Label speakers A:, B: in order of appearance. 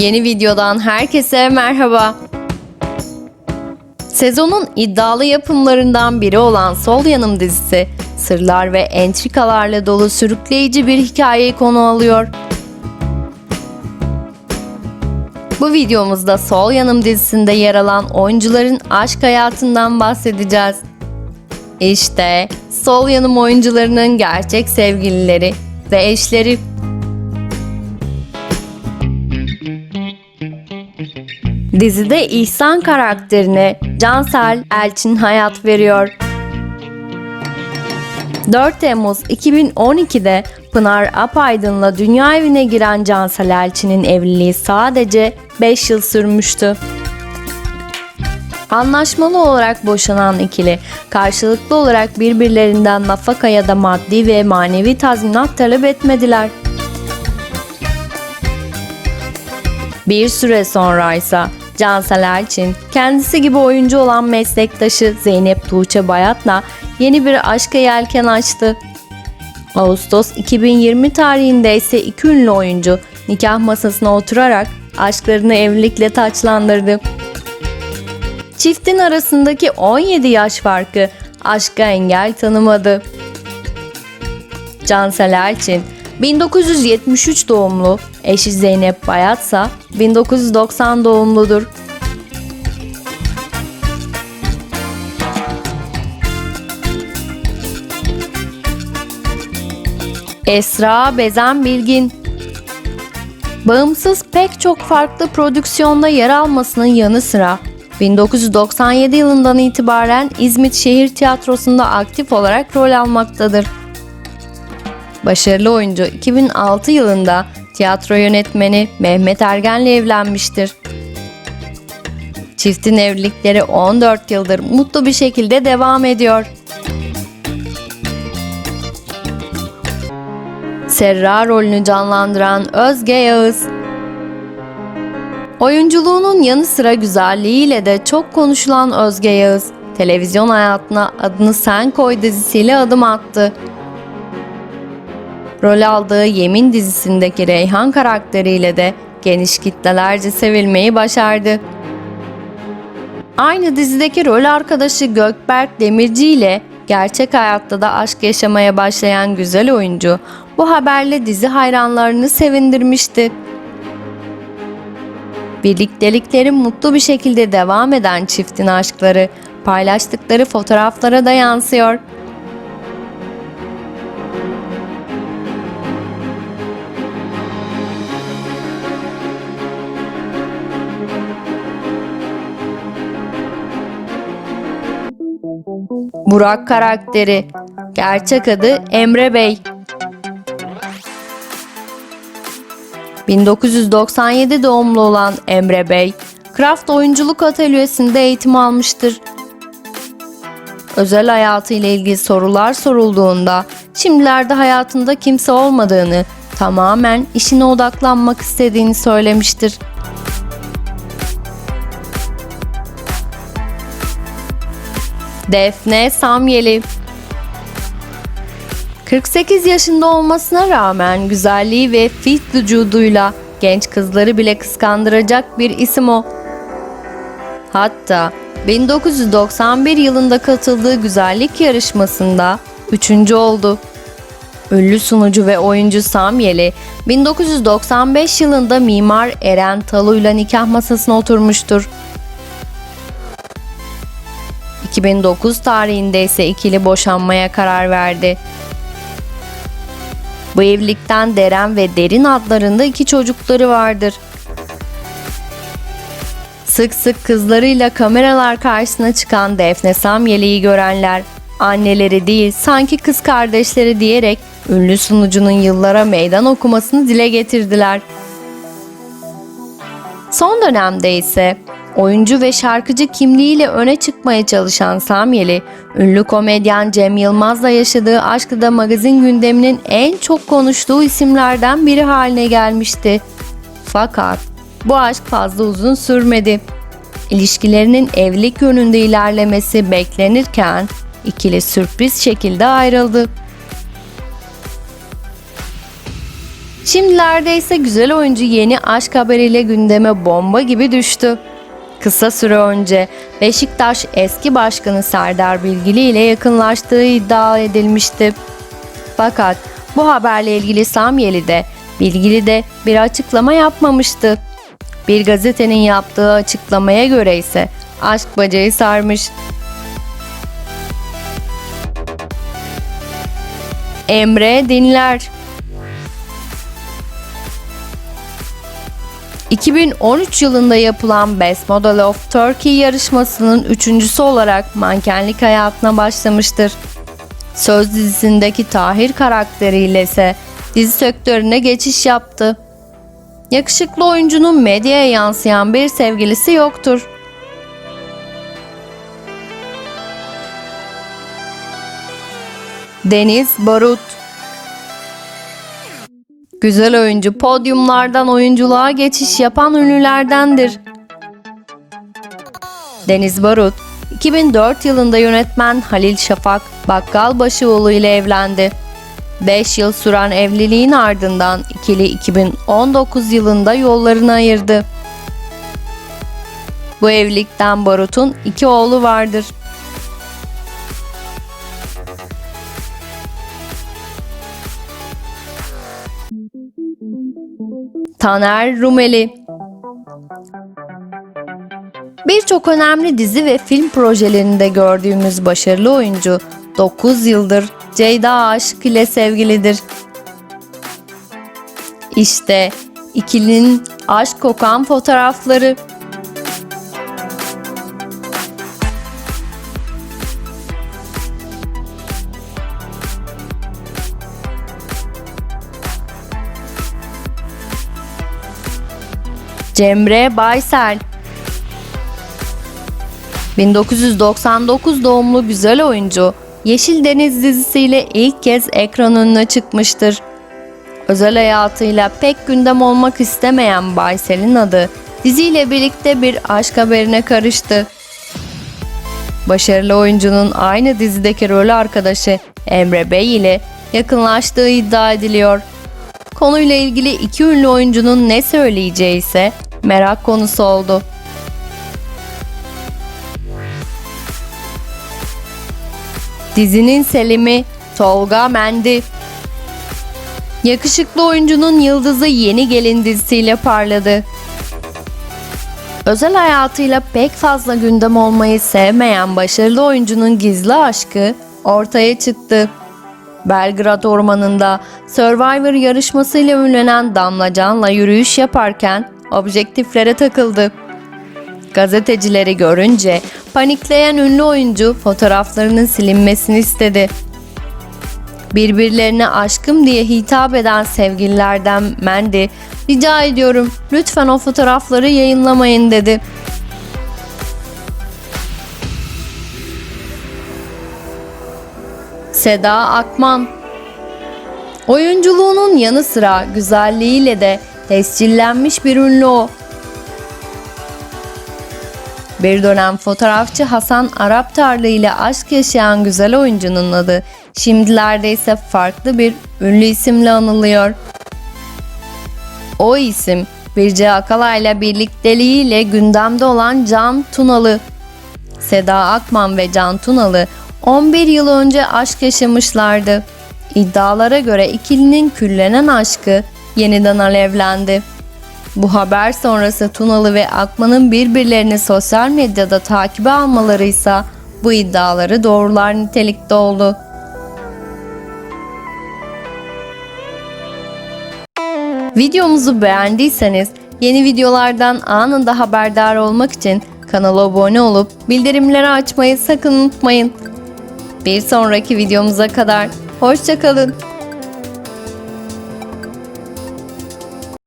A: Yeni videodan herkese merhaba. Sezonun iddialı yapımlarından biri olan Sol Yanım dizisi, sırlar ve entrikalarla dolu sürükleyici bir hikayeyi konu alıyor. Bu videomuzda Sol Yanım dizisinde yer alan oyuncuların aşk hayatından bahsedeceğiz. İşte Sol Yanım oyuncularının gerçek sevgilileri ve eşleri. Dizide İhsan karakterine Cansel Elçin hayat veriyor. 4 Temmuz 2012'de Pınar Apaydın'la dünya evine giren Cansel Elçin'in evliliği sadece 5 yıl sürmüştü. Anlaşmalı olarak boşanan ikili karşılıklı olarak birbirlerinden nafaka ya da maddi ve manevi tazminat talep etmediler. Bir süre sonra ise Cansel Elçin kendisi gibi oyuncu olan meslektaşı Zeynep Tuğçe Bayat'la yeni bir aşka yelken açtı. Ağustos 2020 tarihinde ise iki ünlü oyuncu nikah masasına oturarak aşklarını evlilikle taçlandırdı. Çiftin arasındaki 17 yaş farkı aşka engel tanımadı. Cansel Elçin 1973 doğumlu, eşi Zeynep Bayat ise 1990 doğumludur. Esra Bezen Bilgin Bağımsız pek çok farklı prodüksiyonda yer almasının yanı sıra 1997 yılından itibaren İzmit Şehir Tiyatrosu'nda aktif olarak rol almaktadır. Başarılı oyuncu 2006 yılında tiyatro yönetmeni Mehmet Ergen'le evlenmiştir. Çiftin evlilikleri 14 yıldır mutlu bir şekilde devam ediyor. Serra rolünü canlandıran Özge Yağız Oyunculuğunun yanı sıra güzelliğiyle de çok konuşulan Özge Yağız, televizyon hayatına adını Sen Koy dizisiyle adım attı. Rol aldığı Yemin dizisindeki Reyhan karakteriyle de geniş kitlelerce sevilmeyi başardı. Aynı dizideki rol arkadaşı Gökberk Demirci ile gerçek hayatta da aşk yaşamaya başlayan güzel oyuncu bu haberle dizi hayranlarını sevindirmişti. Birliktelikleri mutlu bir şekilde devam eden çiftin aşkları paylaştıkları fotoğraflara da yansıyor. Burak karakteri Gerçek adı Emre Bey 1997 doğumlu olan Emre Bey, Kraft Oyunculuk Atölyesi'nde eğitim almıştır. Özel hayatı ile ilgili sorular sorulduğunda şimdilerde hayatında kimse olmadığını, tamamen işine odaklanmak istediğini söylemiştir. Defne Samyeli 48 yaşında olmasına rağmen güzelliği ve fit vücuduyla genç kızları bile kıskandıracak bir isim o. Hatta 1991 yılında katıldığı güzellik yarışmasında 3. oldu. Ünlü sunucu ve oyuncu Samyeli 1995 yılında mimar Eren Talu'yla nikah masasına oturmuştur. 2009 tarihinde ise ikili boşanmaya karar verdi. Bu evlilikten Deren ve Derin adlarında iki çocukları vardır. Sık sık kızlarıyla kameralar karşısına çıkan Defne Samyeli'yi görenler anneleri değil sanki kız kardeşleri diyerek ünlü sunucunun yıllara meydan okumasını dile getirdiler. Son dönemde ise oyuncu ve şarkıcı kimliğiyle öne çıkmaya çalışan Samyeli, ünlü komedyen Cem Yılmaz'la yaşadığı aşkı da magazin gündeminin en çok konuştuğu isimlerden biri haline gelmişti. Fakat bu aşk fazla uzun sürmedi. İlişkilerinin evlilik yönünde ilerlemesi beklenirken ikili sürpriz şekilde ayrıldı. Şimdilerde ise güzel oyuncu yeni aşk haberiyle gündeme bomba gibi düştü. Kısa süre önce Beşiktaş eski başkanı Serdar Bilgili ile yakınlaştığı iddia edilmişti. Fakat bu haberle ilgili Samyeli de Bilgili de bir açıklama yapmamıştı. Bir gazetenin yaptığı açıklamaya göre ise aşk bacayı sarmış. Emre Dinler 2013 yılında yapılan Best Model of Turkey yarışmasının üçüncüsü olarak mankenlik hayatına başlamıştır. Söz dizisindeki Tahir karakteriyle ise dizi sektörüne geçiş yaptı. Yakışıklı oyuncunun medyaya yansıyan bir sevgilisi yoktur. Deniz Barut Güzel oyuncu podyumlardan oyunculuğa geçiş yapan ünlülerdendir. Deniz Barut 2004 yılında yönetmen Halil Şafak Bakkalbaşıoğlu ile evlendi. 5 yıl süren evliliğin ardından ikili 2019 yılında yollarını ayırdı. Bu evlilikten Barut'un iki oğlu vardır. Taner Rumeli Birçok önemli dizi ve film projelerinde gördüğümüz başarılı oyuncu 9 yıldır Ceyda Aşık ile sevgilidir. İşte ikilinin aşk kokan fotoğrafları. Cemre Baysel 1999 doğumlu güzel oyuncu Yeşil Deniz dizisiyle ilk kez ekran önüne çıkmıştır. Özel hayatıyla pek gündem olmak istemeyen Baysel'in adı diziyle birlikte bir aşk haberine karıştı. Başarılı oyuncunun aynı dizideki rol arkadaşı Emre Bey ile yakınlaştığı iddia ediliyor. Konuyla ilgili iki ünlü oyuncunun ne söyleyeceği ise merak konusu oldu. Dizinin Selim'i Tolga Mendi. Yakışıklı oyuncunun yıldızı Yeni Gelin dizisiyle parladı. Özel hayatıyla pek fazla gündem olmayı sevmeyen başarılı oyuncunun gizli aşkı ortaya çıktı. Belgrad Ormanı'nda Survivor yarışmasıyla ünlenen Damla Can'la yürüyüş yaparken objektiflere takıldı. Gazetecileri görünce panikleyen ünlü oyuncu fotoğraflarının silinmesini istedi. Birbirlerine aşkım diye hitap eden sevgililerden Mendi, rica ediyorum lütfen o fotoğrafları yayınlamayın dedi. Seda Akman Oyunculuğunun yanı sıra güzelliğiyle de tescillenmiş bir ünlü o. Bir dönem fotoğrafçı Hasan Araptarlı ile aşk yaşayan güzel oyuncunun adı şimdilerde ise farklı bir ünlü isimle anılıyor. O isim Birce Akalay'la birlikteliğiyle gündemde olan Can Tunalı. Seda Akman ve Can Tunalı 11 yıl önce aşk yaşamışlardı. İddialara göre ikilinin küllenen aşkı yeniden alevlendi. Bu haber sonrası Tunalı ve Akman'ın birbirlerini sosyal medyada takibe almaları ise bu iddiaları doğrular nitelikte oldu. Videomuzu beğendiyseniz yeni videolardan anında haberdar olmak için kanala abone olup bildirimleri açmayı sakın unutmayın. Bir sonraki videomuza kadar hoşçakalın.